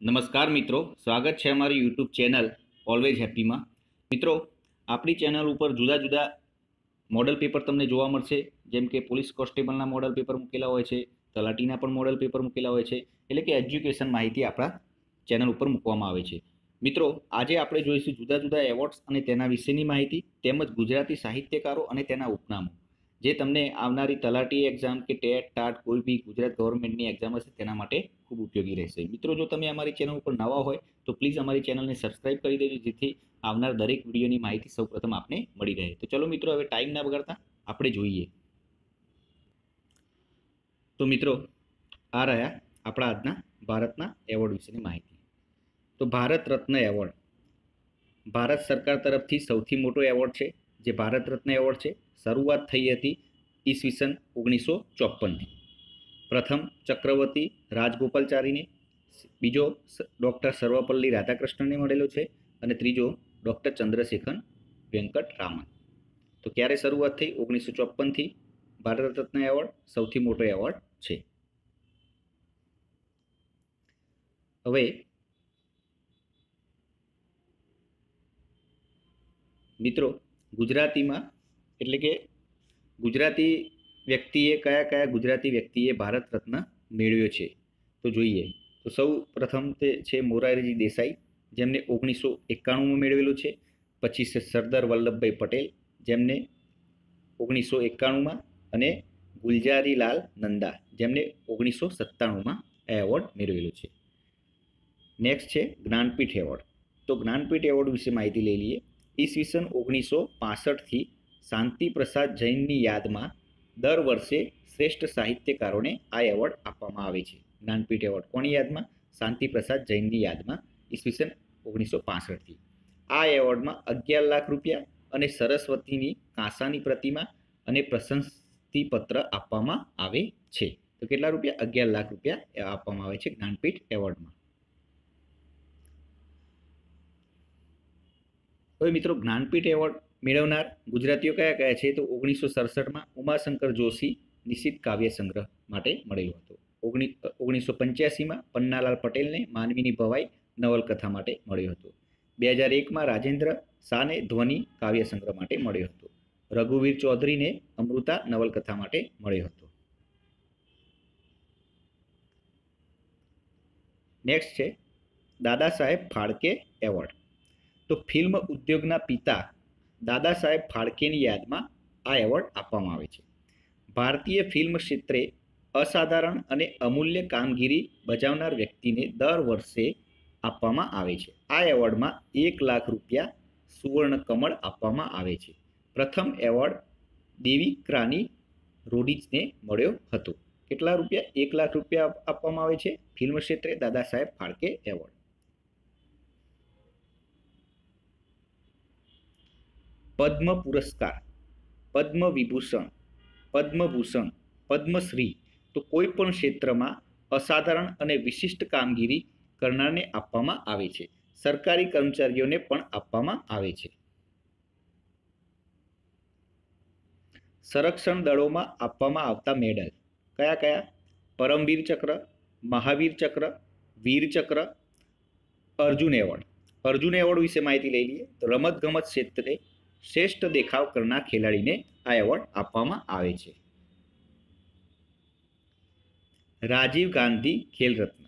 નમસ્કાર મિત્રો, સ્વાગત છે અમારી યુટ્યુબ ચેનલ ઓલવેઝ હેપીમાં મિત્રો, આપણી ચેનલ ઉપર જુદા જુદા મોડલ પેપર તમને જોવા મળશે, જેમ કે પોલીસ કોન્સ્ટેબલના મોડલ પેપર મૂકેલા હોય છે, તલાટીના પણ મોડલ પેપર મૂકેલા હોય છે, એટલે કે એજ્યુકેશન માહિતી આપણા ચેનલ ઉપર મૂકવામાં આવે છે. મિત્રો, આજે આપણે જોઈશું જુદા જુદા એવોર્ડ્સ અને તેના વિશેની માહિતી, તેમજ ગુજરાતી સાહિત્યકારો અને તેના ઉપનામો. જે તમને આવનારી તલાટી એક્ઝામ કે ટેટ, ટાટ, કોઈ બી ગુજરાત ગવર્મેન્ટની એક્ઝામ હશે તેના માટે ખૂબ ઉપયોગી રહેશે. મિત્રો, જો તમે અમારી ચેનલ ઉપર નવા હોય, તો પ્લીઝ અમારી ચેનલને સબસ્ક્રાઇબ કરી દેજો, જેથી આવનાર દરેક વિડીયોની માહિતી સૌપ્રથમ આપને મળી રહે. તો ચલો મિત્રો, હવે ટાઈમ ના બગાડતા આપણે જોઈએ. તો મિત્રો, આ રહ્યા આપણા આજના ભારતના એવોર્ડ વિશેની માહિતી. તો ભારત રત્ન એવોર્ડ. ભારત સરકાર તરફથી સૌથી મોટો એવોર્ડ છે. જે ભારત રત્ન એવોર્ડ છે, શરૂઆત થઈ હતી ઈસવીસન ઓગણીસો ચોપનથી પ્રથમ ચક્રવર્તી રાજગોપાલચારીને, બીજો ડૉક્ટર સર્વપલ્લી રાધાકૃષ્ણને મળેલો છે અને ત્રીજો ડૉક્ટર ચંદ્રશેખર વેંકટ રામન તો ક્યારે શરૂઆત થઈ? ઓગણીસો ચોપનથી ભારત રત્ન એવોર્ડ સૌથી મોટો એવોર્ડ છે. હવે મિત્રો ગુજરાતીમાં, એટલે કે ગુજરાતી વ્યક્તિએ કયા કયા ગુજરાતી વ્યક્તિએ ભારત રત્ન મેળવ્યો છે? તો જોઈએ. તો સૌ પ્રથમ તે છે મોરારજી દેસાઈ, જેમને ઓગણીસો એકાણુંમાં મેળવેલું છે. પછી સરદાર વલ્લભભાઈ પટેલ, જેમને ઓગણીસો એકાણુંમાં અને ગુલજારીલાલ નંદા, જેમને ઓગણીસો સત્તાણુંમાં આ એવોર્ડ મેળવેલો છે. નેક્સ્ટ છે જ્ઞાનપીઠ એવોર્ડ. તો જ્ઞાનપીઠ એવોર્ડ વિશે માહિતી લઈ લઈએ. ઈસવીસન ઓગણીસો પાસઠથી શાંતિ પ્રસાદ જૈનની યાદમાં દર વર્ષે શ્રેષ્ઠ સાહિત્યકારોને આ એવોર્ડ આપવામાં આવે છે. જ્ઞાનપીઠ એવોર્ડ કોની યાદમાં? શાંતિ પ્રસાદ જૈનની યાદમાં ઈસવીસન ઓગણીસો પાસઠથી. આ એવોર્ડમાં અગિયાર લાખ રૂપિયા અને સરસ્વતીની કાંસાની પ્રતિમા અને પ્રશંસિપત્ર આપવામાં આવે છે. તો કેટલા રૂપિયા? અગિયાર લાખ રૂપિયા આપવામાં આવે છે જ્ઞાનપીઠ એવોર્ડમાં. હવે મિત્રો જ્ઞાનપીઠ એવોર્ડ મેળવનાર ગુજરાતીઓ કયા કયા છે? તો ઓગણીસો સડસઠમાં ઉમાશંકર જોશી નિશ્ચિત કાવ્ય સંગ્રહ માટે મળેલો હતો. ઓગણી, ઓગણીસો પંચ્યાસીમાં પન્નાલાલ પટેલને માનવીની ભવાઈ નવલકથા માટે મળ્યો હતો. બે હજાર એકમાં રાજેન્દ્ર શાહને ધ્વનિ કાવ્ય સંગ્રહ માટે મળ્યો હતો. રઘુવીર ચૌધરીને અમૃતા નવલકથા માટે મળ્યો હતો. નેક્સ્ટ છે દાદા સાહેબ ફાળકે એવોર્ડ. તો ફિલ્મ ઉદ્યોગના પિતા દાદા સાહેબ ફાળકેની યાદમાં આ એવોર્ડ આપવામાં આવે છે. ભારતીય ફિલ્મ ક્ષેત્રે અસાધારણ અને અમૂલ્ય કામગીરી બજાવનાર વ્યક્તિને દર વર્ષે આપવામાં આવે છે. આ એવોર્ડમાં એક લાખ રૂપિયા સુવર્ણ કમળ આપવામાં આવે છે. પ્રથમ એવોર્ડ દેવી ક્રાની રોડિચને મળ્યો હતો. કેટલા રૂપિયા? એક લાખ રૂપિયા આપવામાં આવે છે. ફિલ્મ ક્ષેત્રે દાદા સાહેબ ફાળકે એવોર્ડ. પદ્મ પુરસ્કાર, પદ્મ વિભૂષણ પદ્મભૂષણ પદ્મશ્રી તો કોઈ પણ ક્ષેત્રમાં અસાધારણ અને વિશિષ્ટ કામગીરી કરનારને આપવામાં આવે છે. સરકારી કર્મચારીઓને પણ આપવામાં આવે છે. સંરક્ષણ દળોમાં આપવામાં આવતા મેડલ કયા કયા? પરમવીર ચક્ર, મહાવીર ચક્ર, વીર ચક્ર, અર્જુન એવોર્ડ. અર્જુન એવોર્ડ વિશે માહિતી લઈ લઈએ. તો રમતગમત ક્ષેત્રે શ્રેષ્ઠ દેખાવ કરનાર ખેલાડીને આ એવોર્ડ આપવામાં આવે છે. રાજીવ ગાંધી ખેલ રત્ન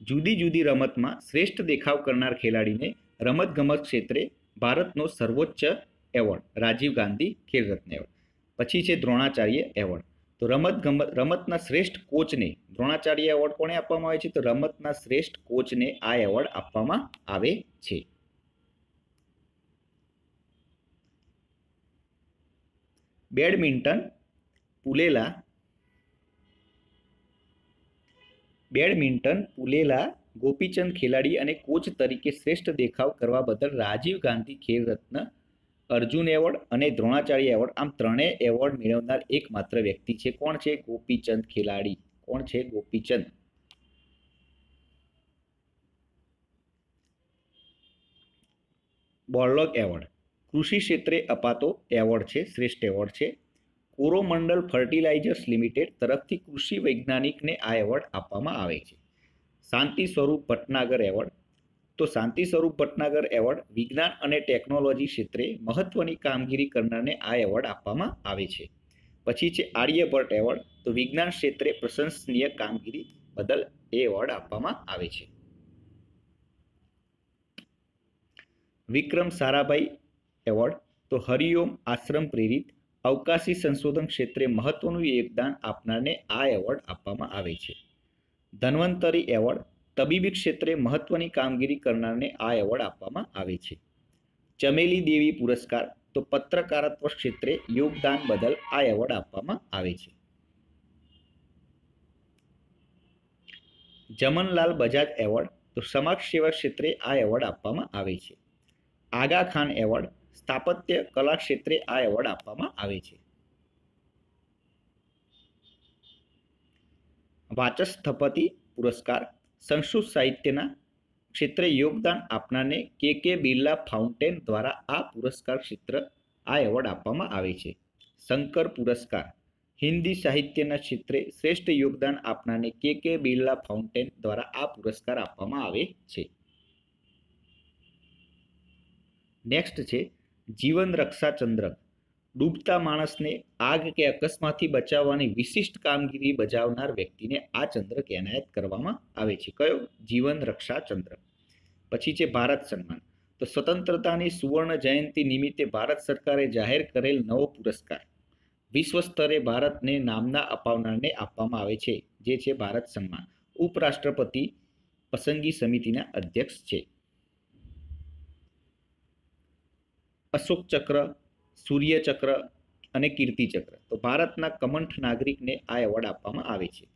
જુદી જુદી રમતમાં શ્રેષ્ઠ દેખાવ કરનાર ખેલાડીને રમતગમત ક્ષેત્રે ભારતનો સર્વોચ્ચ એવોર્ડ, રાજીવ ગાંધી ખેલ રત્ન એવોર્ડ. પછી છે દ્રોણાચાર્ય એવોર્ડ. તો રમત ગમત રમતના શ્રેષ્ઠ કોચને દ્રોણાચાર્ય એવોર્ડ કોને આપવામાં આવે છે? તો રમતના શ્રેષ્ઠ કોચને આ એવોર્ડ આપવામાં આવે છે. બેડમિન્ટન, પુલેલા બેડમિન્ટન, પુલેલા, ગોપીચંદ ખેલાડી અને કોચ તરીકે શ્રેષ્ઠ દેખાવ કરવા બદલ રાજીવ ગાંધી ખેલ રત્ન અર્જુન એવોર્ડ અને દ્રોણાચાર્ય એવોર્ડ. આમ ત્રણેય એવોર્ડ મેળવનાર એકમાત્ર વ્યક્તિ છે કોણ છે? ગોપીચંદ ખેલાડી. કોણ છે? ગોપીચંદ. Borlaug award. કૃષિ ક્ષેત્રે અપાતો એવોર્ડ છે, શ્રેષ્ઠ એવોર્ડ છે. કોરોમંડલ ફર્ટિલાઇઝર્સ લિમિટેડ તરફથી કૃષિ વૈજ્ઞાનિકને આ એવોર્ડ આપવામાં આવે છે. શાંતિ સ્વરૂપ ભટનાગર એવોર્ડ. તો શાંતિ સ્વરૂપ ભટનાગર એવોર્ડ વિજ્ઞાન અને ટેકનોલોજી ક્ષેત્રે મહત્વની કામગીરી કરનારને આ એવોર્ડ આપવામાં આવે છે. પછી છે આર્યભટ્ટ એવોર્ડ. તો વિજ્ઞાન ક્ષેત્રે પ્રશંસનીય કામગીરી બદલ એ એવોર્ડ આપવામાં આવે છે. વિક્રમ સારાભાઈ એવોર્ડ. તો હરિઓમ આશ્રમ પ્રેરિત અવકાશી સંશોધન ક્ષેત્રે મહત્વનું યોગદાન આપનારને આ એવોર્ડ આપવામાં આવે છે. ધન્વંતરી એવોર્ડ તબીબી ક્ષેત્રે મહત્વની કામગીરી કરનારને આ એવોર્ડ આપવામાં આવે છે. ચમેલી દેવી પુરસ્કાર તો પત્રકારત્વ ક્ષેત્રે યોગદાન બદલ આ એવોર્ડ આપવામાં આવે છે. જમનલાલ બજાજ એવોર્ડ તો સમાજ સેવા ક્ષેત્રે આ એવોર્ડ આપવામાં આવે છે. આગા ખાન એવોર્ડ સ્થાપત્ય કલા ક્ષેત્રે આ એવોર્ડ આપવામાં આવે છે. વાચસ્થપતિ પુરસ્કાર, સંસ્કૃત સાહિત્યના ક્ષેત્રે યોગદાન આપનારને કે કે બિરલા ફાઉન્ટેન દ્વારા આ પુરસ્કાર ક્ષેત્ર આ એવોર્ડ આપવામાં આવે છે. શંકર પુરસ્કાર, હિન્દી સાહિત્યના ક્ષેત્રે શ્રેષ્ઠ યોગદાન આપનારને કે કે બિરલા ફાઉન્ટેન દ્વારા આ પુરસ્કાર આપવામાં આવે છે. નેક્સ્ટ છે જીવન રક્ષા ચંદ્રક ડૂબતા માણસને આગ કે અકસ્માતથી બચાવવાની વિશિષ્ટ કામગીરી બજાવનાર વ્યક્તિને આ ચંદ્રક એનાયત કરવામાં આવે છે. કયો? જીવન રક્ષા ચંદ્રક પછી છે ભારત સન્માન. તો સ્વતંત્રતાની સુવર્ણ જયંતિ નિમિત્તે ભારત સરકારે જાહેર કરેલ નવો પુરસ્કાર. વિશ્વ સ્તરે ભારતને નામના અપાવનારને આપવામાં આવે છે, જે છે ભારત સન્માન. ઉપરાષ્ટ્રપતિ પસંદગી સમિતિના અધ્યક્ષ છે. અશોક ચક્ર, સૂર્ય ચક્ર અને કીર્તિ ચક્ર. તો ભારતના કમંઠ નાગરિકને આ એવોર્ડ આપવામાં આવે છે.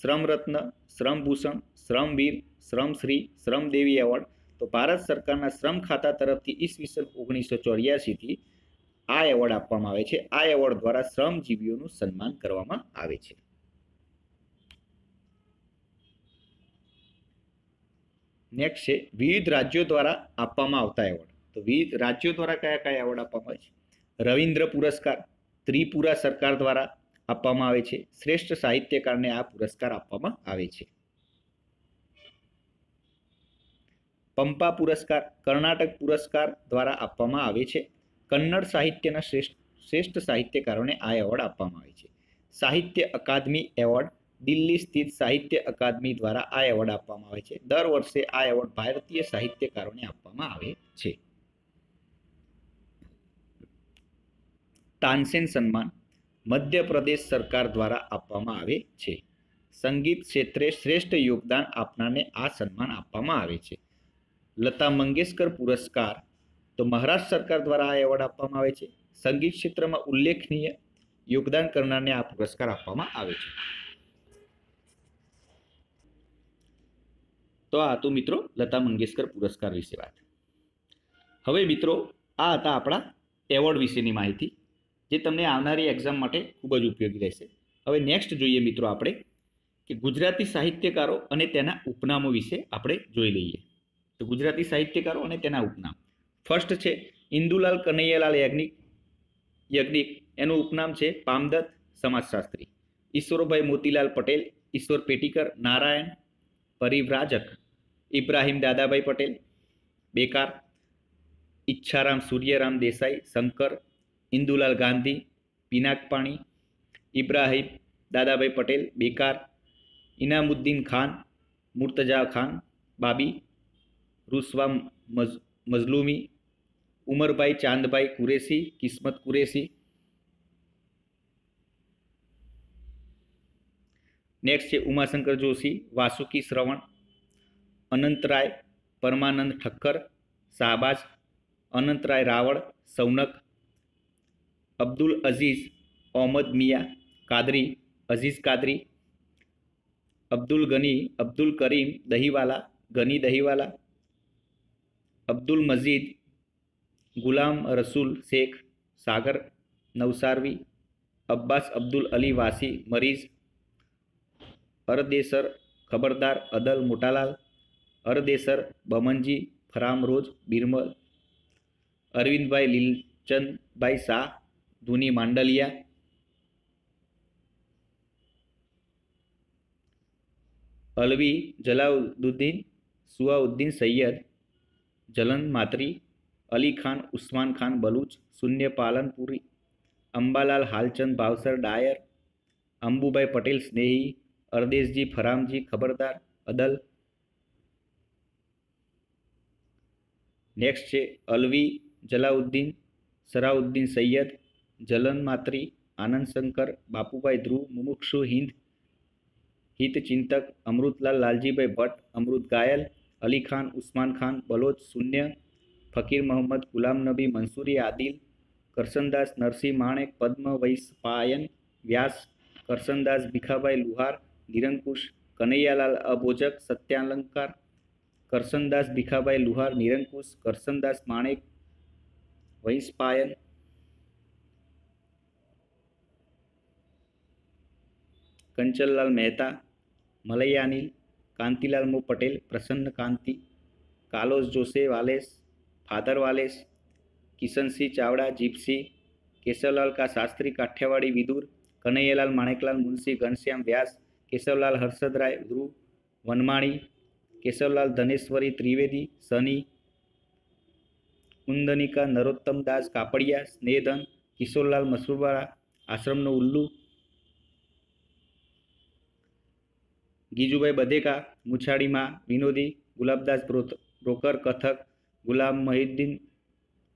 શ્રમ રત્ન શ્રમભૂષણ, શ્રમવીર, શ્રમશ્રી, શ્રમદેવી એવોર્ડ. તો ભારત સરકારના શ્રમ ખાતા તરફથી ઈસવીસન ઓગણીસો ચોર્યાસીથી આ એવોર્ડ આપવામાં આવે છે. આ એવોર્ડ દ્વારા શ્રમજીવીઓનું સન્માન કરવામાં આવે છે. નેક્સ્ટ છે, વિવિધ રાજ્યો દ્વારા આપવામાં આવતા એવોર્ડ. તો વિવિધ રાજ્યો દ્વારા કયા કયા એવોર્ડ આપવામાં આવે છે? રવિન્દ્ર પુરસ્કાર, ત્રિપુરા સરકાર દ્વારા આપવામાં આવે છે. શ્રેષ્ઠ સાહિત્યકારને આ પુરસ્કાર આપવામાં આવે છે. પંપા પુરસ્કાર, કર્ણાટક પુરસ્કાર દ્વારા આપવામાં આવે છે. કન્નડ સાહિત્યના શ્રેષ્ઠ શ્રેષ્ઠ સાહિત્યકારોને આ એવોર્ડ આપવામાં આવે છે. સાહિત્ય અકાદમી એવોર્ડ, દિલ્હી સ્થિત સાહિત્ય અકાદમી દ્વારા આ એવોર્ડ આપવામાં આવે છે. દર વર્ષે આ એવોર્ડ ભારતીય સાહિત્યકારોને આપવામાં આવે છે. તાનસેન સન્માન મધ્યપ્રદેશ સરકાર દ્વારા આપવામાં આવે છે. સંગીત ક્ષેત્રે શ્રેષ્ઠ યોગદાન આપનારને આ સન્માન આપવામાં આવે છે. લતા મંગેશકર પુરસ્કાર તો મહારાષ્ટ્ર સરકાર દ્વારા આ એવોર્ડ આપવામાં આવે છે. સંગીત ક્ષેત્રમાં ઉલ્લેખનીય યોગદાન કરનારને આ પુરસ્કાર આપવામાં આવે છે. તો આ હતું મિત્રો લતા મંગેશકર પુરસ્કાર વિશે વાત. હવે મિત્રો આ હતા આપણા એવોર્ડ વિશેની માહિતી. જે તમને આવનારી એક્ઝામ માટે ખૂબ જ ઉપયોગી રહેશે. હવે નેક્સ્ટ જોઈએ મિત્રો આપણે કે ગુજરાતી સાહિત્યકારો અને તેના ઉપનામો વિશે આપણે જોઈ લઈએ. તો ગુજરાતી સાહિત્યકારો અને તેના ઉપનામ. ફર્સ્ટ છે ઇન્દુલાલ કનૈયાલાલ યજ્ઞિક. યજ્ઞિક, એનું ઉપનામ છે પામદત્ત સમાજશાસ્ત્રી. ઈશ્વરભાઈ મોતીલાલ પટેલ, ઈશ્વર પેટીકર, નારાયણ પરિવ્રાજક. ઇબ્રાહિમ દાદાભાઈ પટેલ, બેકાર. ઈચ્છારામ સૂર્યરામ દેસાઈ, શંકર ઇન્દુલાલ ગાંધી પિનાકપાણી ઇબ્રાહિમ, દાદાભાઈ પટેલ, બેકાર, ઇનામુદ્દીન ખાન મુર્તજા ખાન, બાબી રૂસવા મઝ, મઝલુમી, ઉમરભાઈ ચાંદભાઈ કુરેશી, કિસ્મત કુરેશી. નેક્સ્ટ છે ઉમાશંકર જોશી, વાસુકી શ્રવણ, અનંતરાય પરમાનંદ ઠક્કર, શાહબાજ, અનંતરાય રાવળ, સૌનક અબ્દુલ અઝીઝ, ઓહમદ મિયા કાદરી, અઝીઝ કાદરી, અબ્દુલ ગની, અબ્દુલ કરીમ દહીવાલા, ગની દહીવાલા, અબ્દુલ મજીદ ગુલામ રસૂલ શેખ, સાગર નવસારવી, અબ્બાસ અબ્દુલ અલી વાસી મરીઝ, અરદેસર ખબરદાર અદલ મોટાલાલ, અરદેસર બમનજી ફરામ રોજ બિરમલ, અરવિંદભાઈ લીલચંદભાઈ શાહ ધુની માંડલિયા. અલવી જલાઉદ્દીન, સુઆઉદ્દીન સૈયદ, જલન માત્રી, અલી ખાન, ઉસ્માન ખાન બલુચ શૂન્ય પાલનપુરી અંબાલાલ હાલચંદ, ભાવસર ડાયર અંબુભાઈ પટેલ સ્નેહી, અરદેશજી ફરામજી ખબરદાર, અદલ. નેક્સ્ટ છે અલવી જલાઉદ્દીન, સરાઉદ્દીન સૈયદ જલન માત્રી, આનંદ શંકર, બાપુભાઈ ધ્રુવ, મુમુક્ષુ હિંદ હિતચિંતક અમૃતલાલ લાલજીભાઈ ભટ્ટ, અમૃત ગાયલ, અલી ખાન, ઉસ્માન ખાન, બલોચ શૂન્ય, ફકીર મોહમ્મદ, ગુલામ નબી, મંસૂરી આદિલ કરસનદાસ નરસિંહ માણેક, પદ્મ વૈસ્પાયન વ્યાસ કરસનદાસ ભીખાભાઈ લુહાર, નિરંકુશ, કનૈયાલાલ અભોજક, સત્યાલંકાર કરસનદાસ ભીખાભાઈ લુહાર, નિરંકુશ કરસનદાસ માણેક વૈસ્પાયન કંચનલાલ મહેતા મલૈયાનિલ કાંતિલાલ મો Patel Prasanna Kanti Carlos Jose Valles Father Valles Kishansinh Chavda Gypsy Keshavlal Ka Shastri Kathiawadi Vidur Kanaiyalal Maneklal Munshi Ghanshyam Vyas Keshavlal Harshadrai Dhruv Vanmali Keshavlal Dhaneshwari Trivedi Sani Kundanika Narottam Das Kapadia Snehdhan Kishorlal Mashruwala આશ્રમનો ઉલ્લુ ગીજુભાઈ બધેકા મુછાડીમાં વિનોદી, Gulabdas Broker, Kathak, Gulam મહિદ્દીન,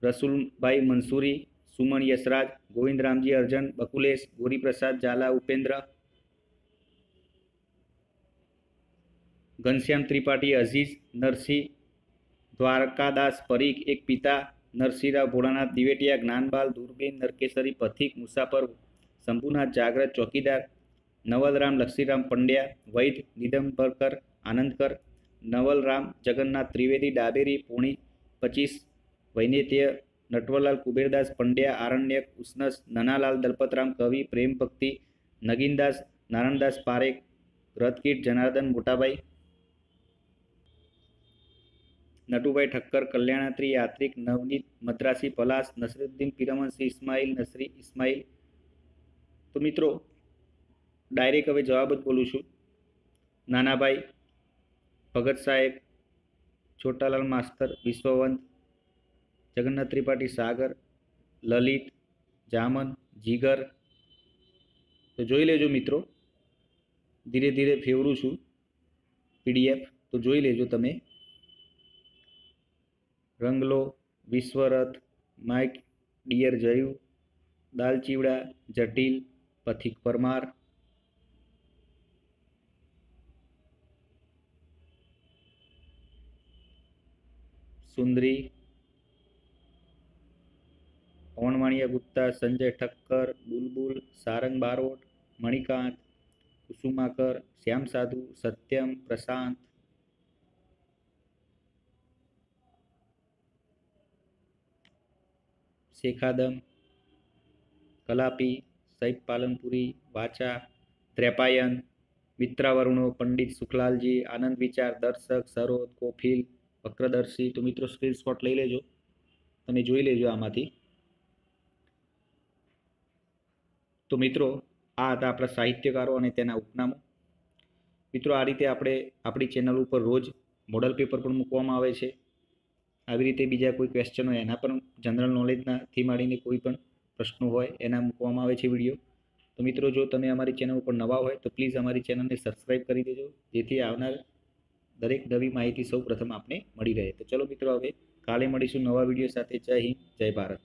Rasulbhai Mansuri, Suman Yashraj, Govindramji Arjan, Bakulesh, Gauriprasad, Jhala Upendra, Ghanshyam Tripathi, Aziz, Narsinh, Dwarkadas Parikh, એક પિતા, નરસિંહરાવ ભોળાનાથ, દિવેટિયા, જ્ઞાનબાલ, દુર્બેન નરકેશરી પથિક, મુસાફર શંભુનાથ જાગ્રત ચોકીદાર નવલરામ, લક્ષ્મીરામ પંડ્યા, વૈદ નિદમ્બરકર આનંદકર, નવલરામ, જગન્નાથ ત્રિવેદી, ડાબેરી, પૂણી, પચીસ, વૈનેત્ય, નટવરલાલ કુબેરદાસ પંડ્યા, આરણ્યક, ઉષ્ણસ, નનાલાલ, દલપતરામ કવિ પ્રેમ ભક્તિ નગીનદાસ નારાયણદાસ પારેખ રથકીટ જનાર્દન મોટાભાઈ, નટુભાઈ ઠક્કર, કલ્યાણાત્રી, યાત્રિક, નવનીત, મદ્રાસી પલાસ નસરુદ્દીન, પિરમનસિંહ, ઇસ્માઇલ, નસરી, ઇસ્માઇલ. તો મિત્રો ડાયરેક્ટ હવે જવાબ જ બોલું છું. નાનાભાઈ, ભગત સાહેબ, છોટાલાલ માસ્તર, વિશ્વવંત, જગન્નાથ ત્રિપાઠી સાગર, લલિત, જામન, જીગર. તો જોઈ લેજો મિત્રો, ધીરે ધીરે ફેવરું છું પીડીએફ તો જોઈ લેજો તમે. રંગલો, વિશ્વરથ, માઇક, ડિયર જયુ દાલચીવડા જટિલ, પથિક પરમાર સુંદરી, પવનવાણિયા ગુપ્તા, સંજય ઠક્કર, બુલબુલ, સારંગ બારોટ, મણિકાંત, કુસુમાકર, શ્યામ સાધુ, સત્યમ, પ્રશાંત, શેખાદમ, કલાપી, સૈફ પાલનપુરી, વાચા, ત્રેપાયન, મિત્રાવરુણો, પંડિત સુખલાલજી, આનંદ વિચાર, દર્શક, સરોદ, કોફિલ વક્રદર્શી તો મિત્રો સ્ક્રીનશોટ લઈ લેજો. તમે જોઈ લેજો આમાંથી. તો મિત્રો, આ હતા આપણા સાહિત્યકારો અને તેના ઉપનામો. મિત્રો, આ રીતે આપણે આપણી ચેનલ ઉપર રોજ મોડલ પેપર પણ મૂકવામાં આવે છે. આવી રીતે બીજા કોઈ ક્વેશ્ચન હોય, એના પણ જનરલ નોલેજના થી માંડીને કોઈ પણ પ્રશ્નો હોય, એના મૂકવામાં આવે છે વીડિયો તો મિત્રો, જો તમે અમારી ચેનલ ઉપર નવા હોય, તો પ્લીઝ અમારી ચેનલને સબસ્ક્રાઈબ કરી દેજો. જેથી આવનાર દરેક નવી માહિતી સૌ પ્રથમ આપને મળી રહે. તો ચલો મિત્રો, હવે કાલે મળીશું નવા વીડિયો સાથે. જય હિન્દ, જય ભારત.